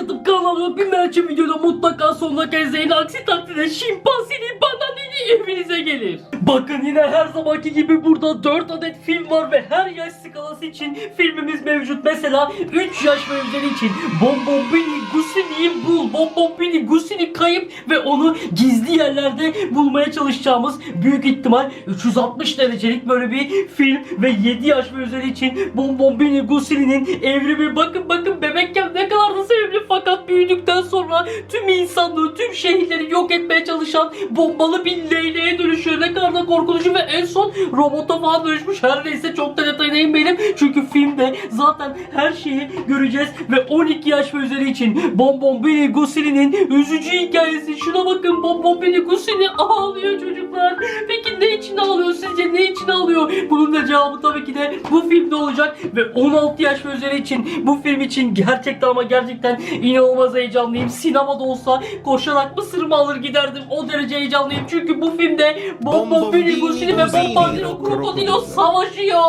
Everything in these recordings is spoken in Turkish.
like atıp kanalıma bir merçim videoda mutlaka sonuna kadar izleyin. Aksi takdirde şimpansinin bananini evinize gelir. Bakın yine her zamanki gibi burada 4 adet film var ve her yaş skalası için filmimiz mevcut. Mesela 3 yaş ve üzeri için Bombombini Gusini'yi bul. Bombombini Gusini kayıp ve onu gizli yerlerde bulmaya çalışacağımız büyük ihtimal 360 derecelik böyle bir film ve 7 yaş ve üzeri için Bombombini Gusini'nin evrimi bakın bakın bebekken ne kadar da sevimli fakat büyüdükten sonra tüm insanlığı tüm şehirleri yok etmeye çalışan bombalı bir leyleğe dönüşüyor. Ne kadar da korkutucu ve en son robota falan dönüşmüş. Her neyse çok da detayına inmeyelim. Çünkü filmde zaten her şeyi göreceğiz ve 12 yaş ve üzeri için Bombombini Gusini'nin üzücü hikayesi. Şuna bakın Bombombini Gusini ağlıyor çocuklar. Peki ne için ağlıyor sizce? Ne için ağlıyor? Bunun da cevabı tabii ki de bu filmde olacak ve 16 yaş ve üzeri için bu film için gerçekten ama gerçekten inanılmaz heyecanlıyım. Sinemada olsa koşarak mısırımı alır giderdim. O derece heyecanlıyım. Çünkü bu filmde Bombombini Gusini ve Bombardino Krokodilo savaşıyor.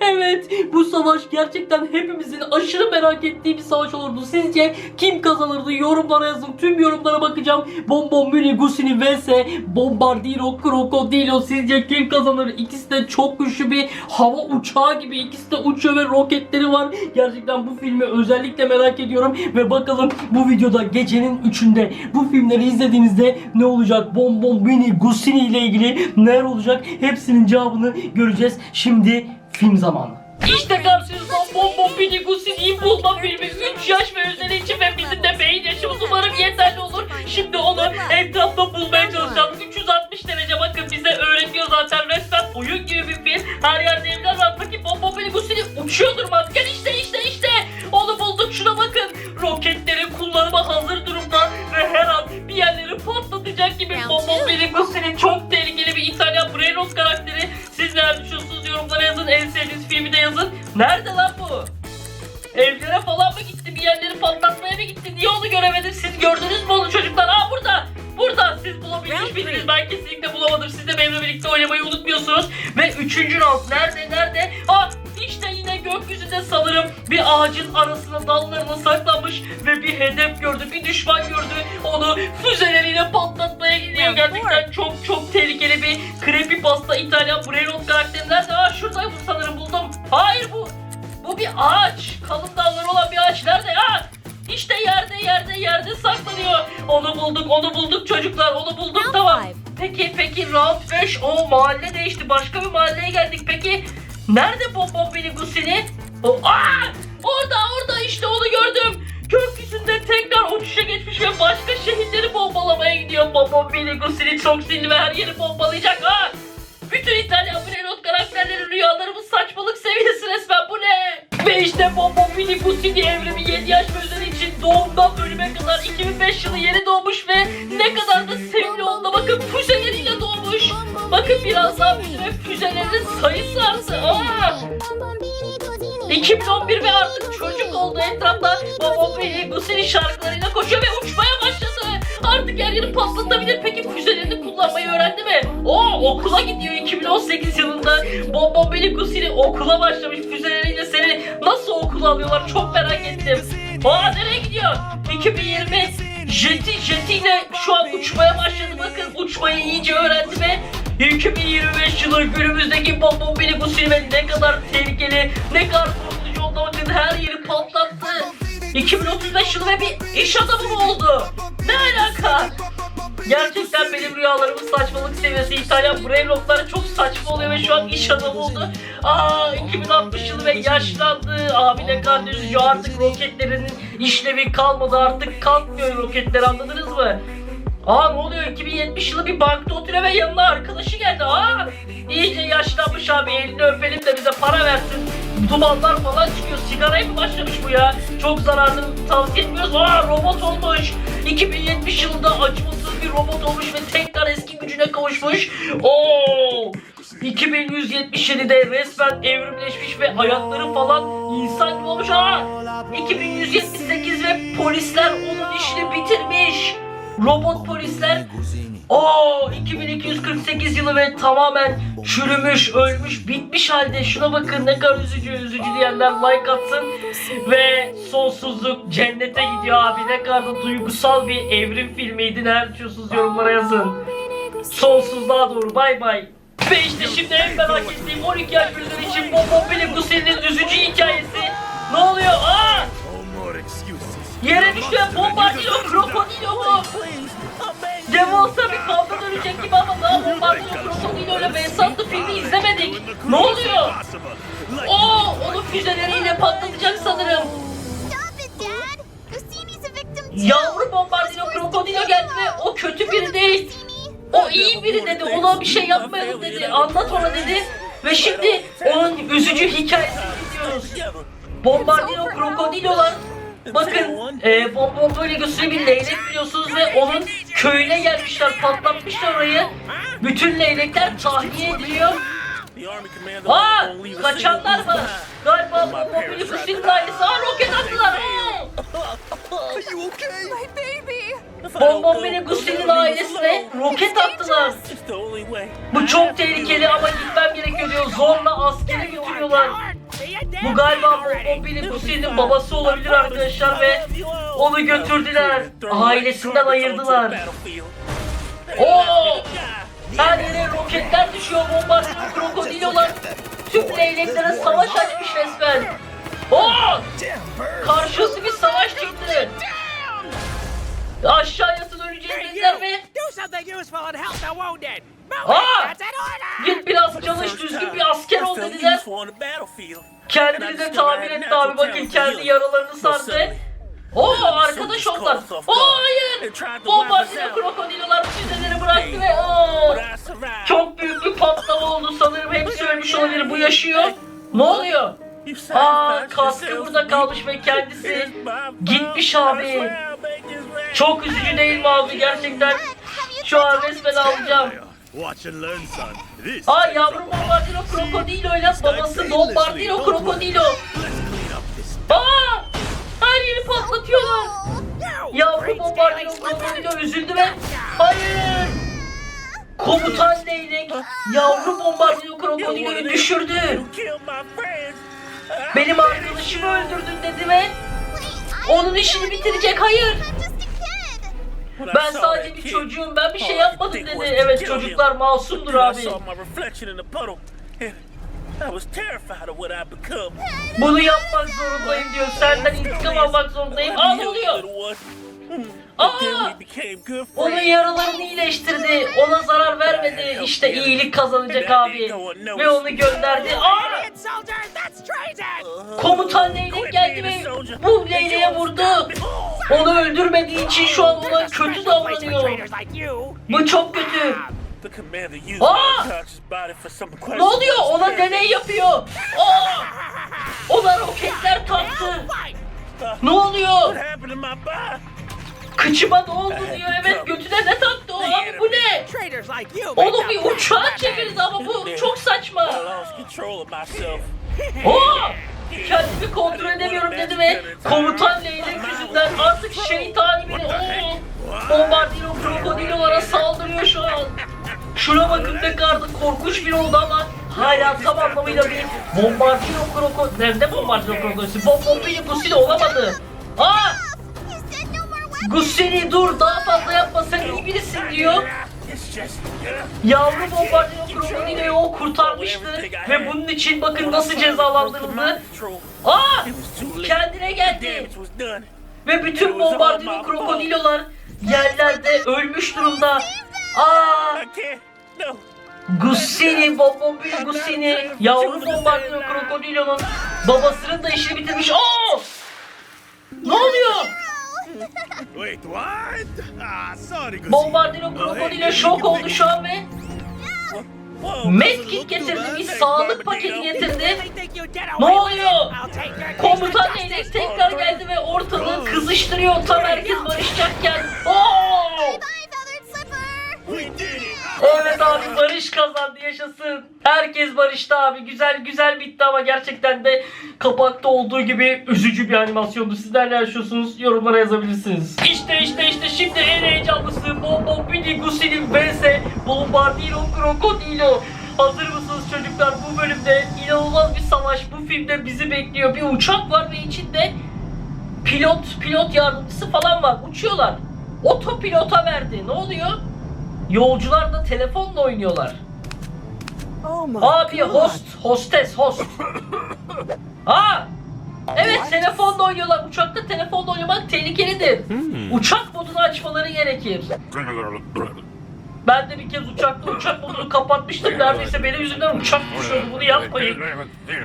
Evet bu savaş gerçekten hepimizin aşırı merak ettiği bir savaş olurdu. Sizce kim kazanırdı? Yorumlara yazın. Tüm yorumlara bakacağım. Bombombini Gusini vs Bombardino Krokodilo. Sizce kim kazanır? İkisi de çok güçlü bir hava uçağı gibi. İkisi de uçuyor ve roketleri var. Gerçekten bu filmi özellikle merak ediyorum. Ve bakalım bu videoda gecenin 3'ünde bu filmleri izlediğinizde ne olacak? Bombombini Gusini ile ilgili neler olacak? Hepsinin cevabını göreceğiz. Şimdi film zamanı. İşte karşınızda Bombombini Gusini'yi bulma filmi 3 yaş ve üzeri için ve bizim de beyin yaşımız umarım yeterli olur. Şimdi onu etrafta bulmaya çalışacağız. 360 derece bakın bize öğretiyor zaten resmen oyun gibi bir film. Her yerde evler var. Peki Bombombini Gusini uçuyordur mantıken işte işte işte. Onu bulduk şuna bakın. Roketleri kullanıma hazır durumda ve her an bir yerleri patlatacak gibi Bombombini Gusini çok tehlikeli bir İtalyan Brainrot karakteri. Siz neler düşünüyorsunuz yorumlara yazın. En sevdiğiniz filmi de yazın. Nerede lan bu? Evlere falan mı gitti? Bir yerleri patlatmaya mı gitti? Niye onu göremedim? Siz gördünüz mü onu çocuklar? Aa burada. Burada siz bulabilmiş miydiniz? Ben kesinlikle bulamadım. Siz de benimle birlikte oynamayı unutmuyorsunuz. Ve üçüncü round nerede? Nerede? Aa gökyüzünde sanırım bir ağacın arasına dallarına saklanmış ve bir hedef gördü. Bir düşman gördü. Onu füzeleriyle patlatmaya gidiyor. Gerçekten çok çok tehlikeli bir creepypasta İtalyan Brainrot karakteri. Nerede? Aa şurada bu sanırım buldum. Hayır bu bu bir ağaç. Kalın dalları olan bir ağaç. Nerede ya? İşte yerde yerde yerde saklanıyor. Onu bulduk onu bulduk çocuklar onu bulduk tamam. Peki peki round 5 o mahalle değişti. Başka bir mahalleye geldik. Peki nerede Bombombini Gusini? O aa! Orada orada işte onu gördüm. Gökyüzünde tekrar uçuşa geçmiş ve başka şehirleri bombalamaya gidiyor. Bombombini Gusini çok sinirli ve her yeri bombalayacak. Ha! Bütün İtalyan Brainrot karakterlerin rüyalarımız saçmalık seviyesi resmen bu ne? Ve işte Bombombini Gusini evrimi 7 yaş ve üzeri için doğumdan ölüme kadar 2005 yılı yeni doğmuş ve ne kadar da sevimli olduğuna bakın doğmuş. Bakın biraz daha büyüdü ve füzelerin sayısı arttı. Aa! 2011 ve artık çocuk oldu etrafta Bombombini Gusini şarkılarıyla koşuyor ve uçmaya başladı. Artık her yeri patlatabilir. Peki füzelerini kullanmayı öğrendi mi? O okula gidiyor 2018 yılında. Bombombini Gusini okula başlamış. Füzeleriyle seni nasıl okula alıyorlar çok merak ettim. Aa nereye gidiyor? 2020 jeti jetiyle şu an uçmaya başladı. Bakın uçmayı iyice öğrendi ve 2025 yılı günümüzdeki Bombombini Gusini ve ne kadar tehlikeli, ne kadar korkutucu oldu bakın her yeri patlattı. 2035 yılı ve bir iş adamı mı oldu? Ne alaka? Gerçekten benim rüyalarımın saçmalık seviyesi İtalyan brainrotları çok saçma oluyor ve şu an iş adamı oldu. Aa 2060 yılı ve yaşlandı. Abi ne kadar üzücü artık roketlerinin işlevi kalmadı artık kalkmıyor roketler anladınız mı? Aa ne oluyor 2070 yılı bir bankta oturuyor ve yanına arkadaşı geldi. Aa iyice yaşlanmış abi elini öpelim de bize para versin. Dumanlar falan çıkıyor. Sigaraya mı başlamış bu ya? Çok zararlı tavsiye etmiyoruz. Aa robot olmuş. 2070 yılında acımasız bir robot olmuş ve tekrar eski gücüne kavuşmuş. Oo! 2177'de resmen evrimleşmiş ve ayakları falan insan gibi olmuş. Aa! 2178 ve polisler onun işini bitirmiş. Robot polisler Oo 2248 yılı ve tamamen çürümüş, ölmüş, bitmiş halde. Şuna bakın ne kadar üzücü, üzücü diyenler like atsın. Ve sonsuzluk cennete gidiyor abi. Ne kadar da duygusal bir evrim filmiydi. Ne düşünüyorsunuz yorumlara yazın. Sonsuzluğa doğru bay bay. Ve işte şimdi en merak ettiğim 12 yaş bölümleri için Bobo Bilim bu serinin üzücü hikayesi. Ne oluyor? Aa! Yere düştü bombardino krokodilo mu? Devasa bir kavga dönecek gibi ama daha bombardino krokodilo ile Vesatlı filmi izlemedik. Ne oluyor? Oo, onu füzeleriyle patlatacak sanırım. Yavru bombardino krokodilo geldi ve o kötü biri değil. O iyi biri dedi. Ona bir şey yapmayalım dedi. Anlat ona dedi. Ve şimdi onun üzücü hikayesini izliyoruz. Bombardino krokodilolar Bakın e, Bombo böyle gösteri bir leylek biliyorsunuz ve onun köyüne gelmişler patlatmışlar orayı. Bütün leylekler tahliye ediliyor. Aa kaçanlar var. Galiba Bombo böyle Kusi'nin ailesi. Aa roket attılar. Bonbon beni Gusti'nin ailesine roket attılar. Bu çok tehlikeli ama gitmem gerekiyor diyor. Zorla askere götürüyorlar. Bu galiba Bonbon beni Gusti'nin babası olabilir arkadaşlar ve onu götürdüler. Ailesinden ayırdılar. Oo! Her yere roketler düşüyor bombardino krokodilolar. Tüm leyleklere savaş açmış resmen. Oo! Karşısı bir savaş çıktı. Aşağı yatın öleceğiz dediler ve order! git biraz çalış düzgün bir asker ol dediler. Kendini de tamir etti abi bakın kendi yaralarını sardı. Oo arkadaş onlar. Oo hayır. Bombardino krokodilolar füzeleri bıraktı ve oo. Çok büyük bir patlama oldu sanırım hepsi ölmüş olabilir bu yaşıyor. Ne oluyor? Aa kaskı burada kalmış ve kendisi gitmiş abi. Çok üzücü değil mi abi gerçekten? Şu an resmen alacağım. Watch and learn, son. This Aa yavru bombardino krokodilo ile babası bombardino krokodilo. Aa! Her yeri patlatıyorlar. Yavru bombardino krokodilo üzüldü ve hayır. Komutan leylek yavru bombardino krokodiloyu düşürdü. Benim arkadaşımı öldürdün dedi ve onun işini bitirecek. Hayır. Ben sadece bir çocuğum. Ben bir şey yapmadım dedi. Evet çocuklar masumdur abi. Bunu yapmak zorundayım diyor. Senden intikam almak zorundayım. Ne oluyor? Aa! Onun yaralarını iyileştirdi. Ona zarar vermedi. İşte iyilik kazanacak abi. Ve onu gönderdi. Aa! Treason! Komutan leylek geldi ve bu leyleğe vurdu. Onu öldürmediği için şu an ona kötü davranıyor. Bu çok kötü. Aa! Ne oluyor? Ona deney yapıyor. Aa! Ona roketler taktı. Ne oluyor? Kıçıma ne oldu diyor. Evet götüne ne taktı o? Abi bu ne? Onu bir uçağa çevirdi ama bu çok saçma. Oo! Kendimi kontrol edemiyorum dedi ve komutan leylek yüzünden artık şeytani biri. Oo! Bombardino krokodilolara saldırıyor şu an. Şuna bakın ne kadar da korkunç bir oldu ama hala tam anlamıyla bir bombardino krokodil. Nerede bombardino krokodil? Bombardino Gusili olamadı. Aa! Gusili dur daha fazla yapma sen iyi birisin diyor. Yavru bombardino krokodiloyu o kurtarmıştı ve bunun için bakın nasıl cezalandırıldı. Aa! Kendine geldi. Ve bütün bombardino krokodilolar yerlerde ölmüş durumda. Aa! Gussini, Bombombil Gussini, yavru bombardino krokodilonun babasının da işini bitirmiş. Aa! Ne oluyor? Wait, what? Ah, sorry. Bombardino krokodilo şok oldu şu an ve medkit getirdi, bir sağlık paketi getirdi. Ne oluyor? Komutan. Leylek tekrar geldi ve ortalığı kızıştırıyor tam herkes barışacakken. Oo! İt! Evet abi barış kazandı yaşasın. Herkes barıştı abi. Güzel güzel bitti ama gerçekten de kapakta olduğu gibi üzücü bir animasyondu. Sizler ne yaşıyorsunuz? Yorumlara yazabilirsiniz. İşte işte işte şimdi en heyecanlısı Bombo Bini Gusi'nin vs Bombardiro Crocodilo. Hazır mısınız çocuklar? Bu bölümde inanılmaz bir savaş bu filmde bizi bekliyor. Bir uçak var ve içinde pilot, pilot yardımcısı falan var. Uçuyorlar. Otopilota verdi. Ne oluyor? Yolcular da telefonla oynuyorlar. Oh Abi God. host, hostes, host. Aa! Evet telefonla oynuyorlar. Uçakta telefonla oynamak tehlikelidir. Uçak modunu açmaları gerekir. Ben de bir kez uçakta uçak modunu kapatmıştım. Neredeyse benim yüzümden uçak düşüyordu. Bunu yapmayın.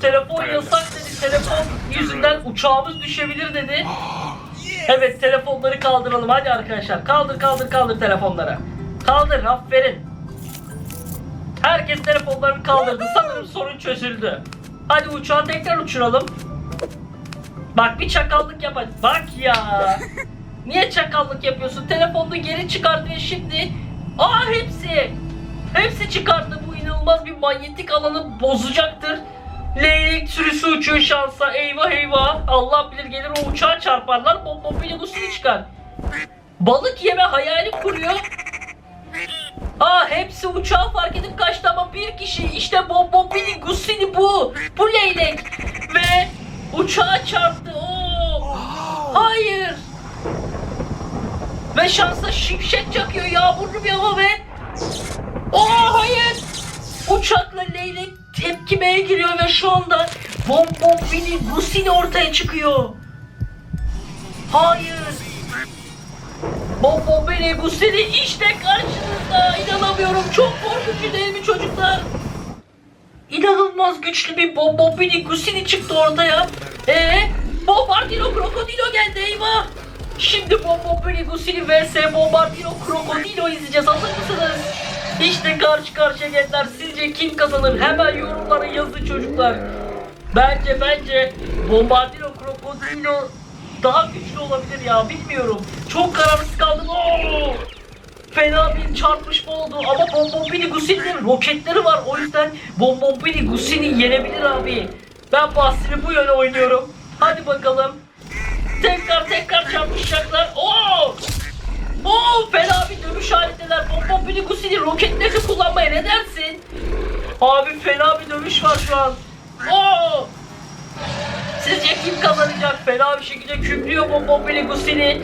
Telefon yasak dedi. Telefon yüzünden uçağımız düşebilir dedi. Evet telefonları kaldıralım hadi arkadaşlar. Kaldır kaldır kaldır telefonları. Kaldır aferin. Herkes telefonlarını kaldırdı. Sanırım sorun çözüldü. Hadi uçağı tekrar uçuralım. Bak bir çakallık yap. Bak ya. Niye çakallık yapıyorsun? Telefonunu geri çıkardı ve şimdi... Aa hepsi! Hepsi çıkardı. Bu inanılmaz bir manyetik alanı bozacaktır. Leylek sürüsü uçuyor şansa. Eyvah eyvah. Allah bilir gelir o uçağa çarparlar. Bom biligusini çıkar. Balık yeme hayali kuruyor. Aa hepsi uçağı fark edip kaçtı ama bir kişi işte Bobo biligusini bu. Bu leylek. Ve uçağa çarptı. Oo. Hayır. Ve şansa şimşek çakıyor yağmurlu bir hava ve Oo hayır. Uçakla leylek tepkimeye giriyor ve şu anda Bom Bom Bini Gusini ortaya çıkıyor. Hayır. Bom Bom Bini Gusini işte karşınızda. İnanamıyorum. Çok korkutucu değil mi çocuklar? İnanılmaz güçlü bir Bom Bom Bini Gusini çıktı ortaya. Eee? Bombardino Krokodilo geldi eyvah. Şimdi Bombo Gusini vs Bombardino Krokodilo izleyeceğiz. Hazır mısınız? İşte karşı karşıya geldiler. Sizce kim kazanır? Hemen yorumlara yazın çocuklar. Bence bence Bombardino Krokodilo daha güçlü olabilir ya bilmiyorum. Çok kararsız kaldım. Oo! Fena bir çarpışma oldu ama Bombombini Gusini'nin roketleri var. O yüzden Bombombini Gusini yenebilir abi. Ben bahsini bu yöne oynuyorum. Hadi bakalım. Tekrar tekrar çarpışacaklar. Oo! Oo fena bir dövüş halindeler. Bombombini Gusini roketlerini kullanmaya ne dersin? Abi fena bir dövüş var şu an. Oo! Sizce kim kazanacak? Fena bir şekilde küplüyor Bombombini Gusini.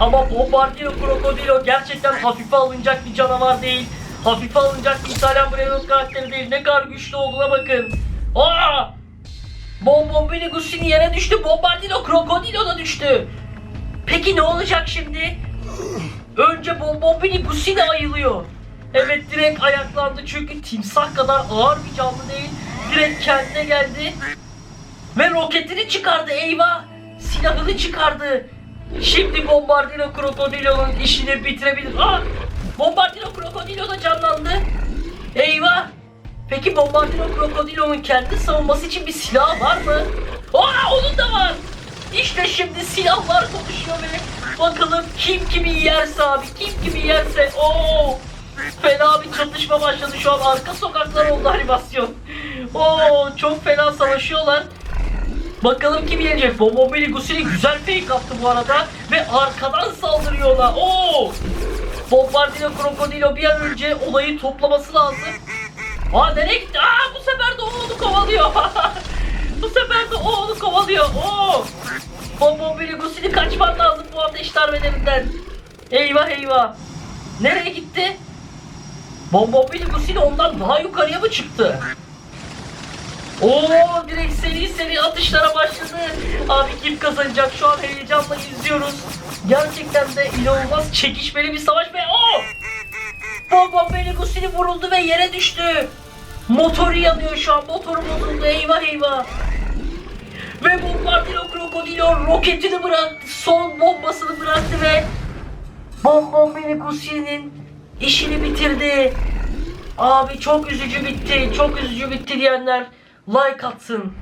Ama Bombardino Krokodilo gerçekten hafife alınacak bir canavar değil. Hafife alınacak bir İtalyan Brevos karakteri değil. Ne kadar güçlü olduğuna bakın. Aa! Bombombini Gusini yere düştü. Bombardino Krokodilo da düştü. Peki ne olacak şimdi? Önce Bombombini Gusini ayılıyor. Evet direkt ayaklandı çünkü timsah kadar ağır bir canlı değil. Direkt kendine geldi. Ve roketini çıkardı eyvah. Silahını çıkardı. Şimdi Bombardino Krokodilo'nun işini bitirebilir. Aa! Bombardino Krokodilo da canlandı. Eyvah! Peki Bombardino Krokodilo'nun kendi savunması için bir silahı var mı? Aa onun da var. İşte şimdi silahlar konuşuyor ve bakalım kim kimi yerse abi kim kimi yerse Oo! Fena bir çatışma başladı şu an arka sokaklar oldu animasyon. Oo çok fena savaşıyorlar. Bakalım kim yenecek? Bombombili Gusili güzel fake attı bu arada ve arkadan saldırıyorlar. Oo! Bombardino Krokodilo bir an önce olayı toplaması lazım. Aa nereye gitti? Aa bu sefer de o onu kovalıyor. bu sefer de o onu kovalıyor. Oo! Bombombili Gusili kaçman lazım bu ateş darbelerinden. Eyvah eyvah. Nereye gitti? Bombombili Gusili ondan daha yukarıya mı çıktı? Oo direkt seri seri atışlara başladı. Abi kim kazanacak şu an heyecanla izliyoruz. Gerçekten de inanılmaz çekişmeli bir savaş ve o Bomba Beligusini vuruldu ve yere düştü. Motoru yanıyor şu an. Motoru bozuldu. Eyvah eyvah. Ve Bombardino Krokodilo roketini bıraktı. Son bombasını bıraktı ve Bomba Beligusini'nin işini bitirdi. Abi çok üzücü bitti. Çok üzücü bitti diyenler like atsın.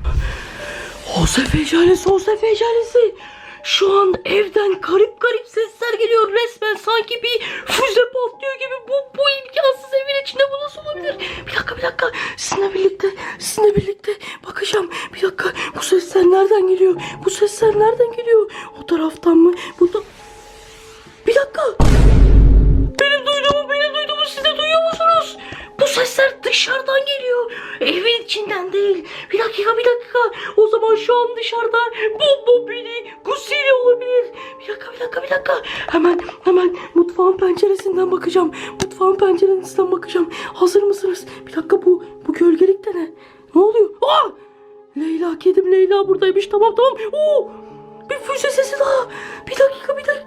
Jose Fejalesi, Jose Fejalesi. Şu an evden garip garip sesler geliyor. Resmen sanki bir füze patlıyor gibi. Bu, bu imkansız evin içinde bu nasıl olabilir? Bir dakika bir dakika. Sizinle birlikte, sizinle birlikte bakacağım. Bir dakika bu sesler nereden geliyor? Bu sesler nereden geliyor? O taraftan mı? Bu da... Bir dakika. Dışarıdan geliyor. Evin içinden değil. Bir dakika, bir dakika. O zaman şu an dışarıda Bombo Billy, Gusili olabilir. Bir dakika, bir dakika, bir dakika. Hemen, hemen mutfağın penceresinden bakacağım. Mutfağın penceresinden bakacağım. Hazır mısınız? Bir dakika bu, bu gölgelik de ne? Ne oluyor? Aa! Leyla kedim Leyla buradaymış. Tamam tamam. Oo! Bir füze sesi daha. Bir dakika bir dakika.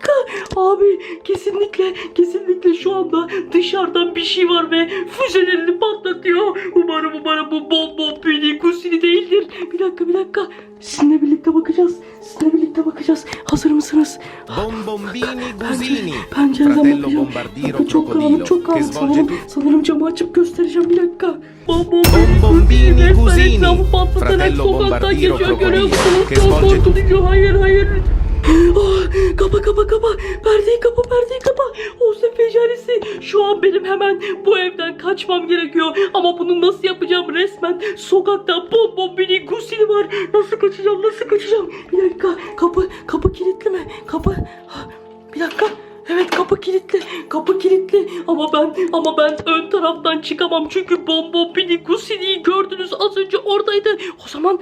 Abi kesinlikle kesinlikle şu anda dışarıdan bir şey var ve füzelerini patlatıyor. Umarım umarım bu bomba pini kusini değildir. Bir dakika bir dakika. Sizinle birlikte bakacağız. Sizinle birlikte bakacağız. Hazır mısınız? Bombombini Gusini, pencereden bakacağım. Bakın çok karanlık çok karanlık. Sanırım, sanırım camı açıp göstereceğim bir dakika. Bombombini Resmen Gusini, etrafı patlatarak fratello sokaktan geçiyor. Görüyor musunuz? Çok korkutucu. Hayır hayır. Ah, kapa kapa kapa. Perdeyi kapa perdeyi kapa. Olsun fecarisi. Şu an benim hemen bu evden kaçmam gerekiyor. Ama bunu nasıl yapacağım? Resmen sokakta bom bini gusili var. Nasıl kaçacağım? Nasıl kaçacağım? Bir dakika. Kapı kapı kilitli mi? Kapı. Ah, Bir dakika. Evet kapı kilitli. Kapı kilitli. Ama ben ama ben ön taraftan çıkamam. Çünkü bombo bini gusiliyi gördünüz az önce oradaydı. O zaman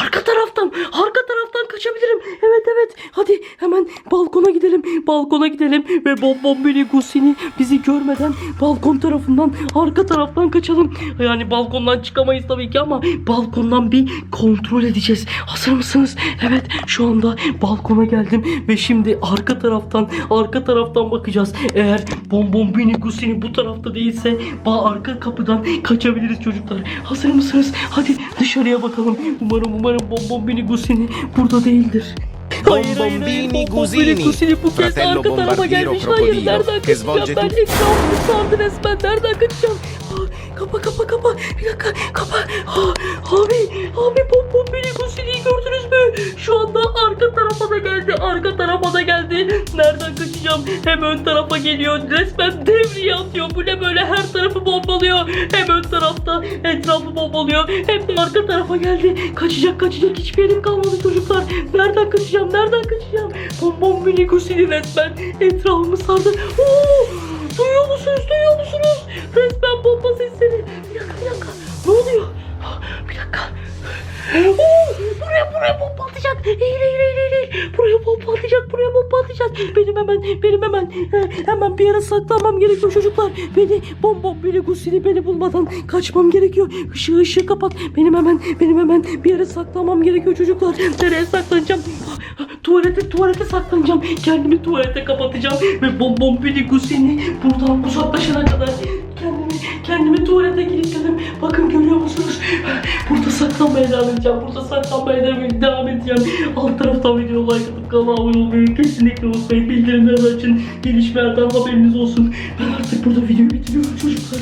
Arka taraftan, arka taraftan kaçabilirim. Evet evet. Hadi hemen balkona gidelim. Balkona gidelim ve Bombombili Gusini bizi görmeden balkon tarafından, arka taraftan kaçalım. Yani balkondan çıkamayız tabii ki ama balkondan bir kontrol edeceğiz. Hazır mısınız? Evet, şu anda balkona geldim ve şimdi arka taraftan, arka taraftan bakacağız. Eğer Bombombili Gusini bu tarafta değilse arka kapıdan kaçabiliriz çocuklar. Hazır mısınız? Hadi dışarıya bakalım. Umarım umarım Bombombini Gusini burada değildir. Bombombini Gusini, bu kez fratello arka tarafa gelmiş. Hayır nereden kaçacağım ben? tutti Ekrafımı sardı resmen. Nereden kaçacağım? Aa, kapa kapa kapa. Bir dakika kapa. Aa, abi abi Bombombini Gusini'yi gördünüz mü? Şu anda arka tarafa da geldi. Arka tarafa da geldi. Nereden kaçacağım? Hem ön tarafa geliyor. Resmen devriye atıyor. Bu ne böyle her tarafı bombalıyor. Hem ön tarafta etrafı bombalıyor. Hem de arka tarafa geldi. Kaçacak kaçacak hiçbir yerim kalmadı çocuklar. Nereden kaçacağım? Nereden kaçacağım? Bombom mini kusini resmen etrafımı sardı. Oo! Duyuyor musunuz? Duyuyor musunuz? Resmen bomba sesleri. Bir dakika bir dakika. Ne oluyor? Bir dakika. Oo, buraya buraya bomba atacak. Eğil eğil eğil. Buraya bomba atacak. Buraya bomba atacak. Benim hemen benim hemen hemen bir yere saklanmam gerekiyor çocuklar. Beni bomba biri gusili beni bulmadan kaçmam gerekiyor. Işığı ışığı kapat. Benim hemen benim hemen bir yere saklanmam gerekiyor çocuklar. Nereye saklanacağım? Tuvalete tuvalete saklanacağım. Kendimi tuvalete kapatacağım ve bombom biri gusini buradan uzaklaşana kadar kendimi kendimi tuvalete kilitledim. Bakın görüyor musunuz? Burada saklanmaya devam edeceğim. Burada saklanmaya devam- edeceğim. Alt taraftan video like atıp kanala abone olmayı kesinlikle unutmayın. Bildirimleri açın. Gelişmelerden haberiniz olsun. Ben artık burada videoyu bitiriyorum çocuklar.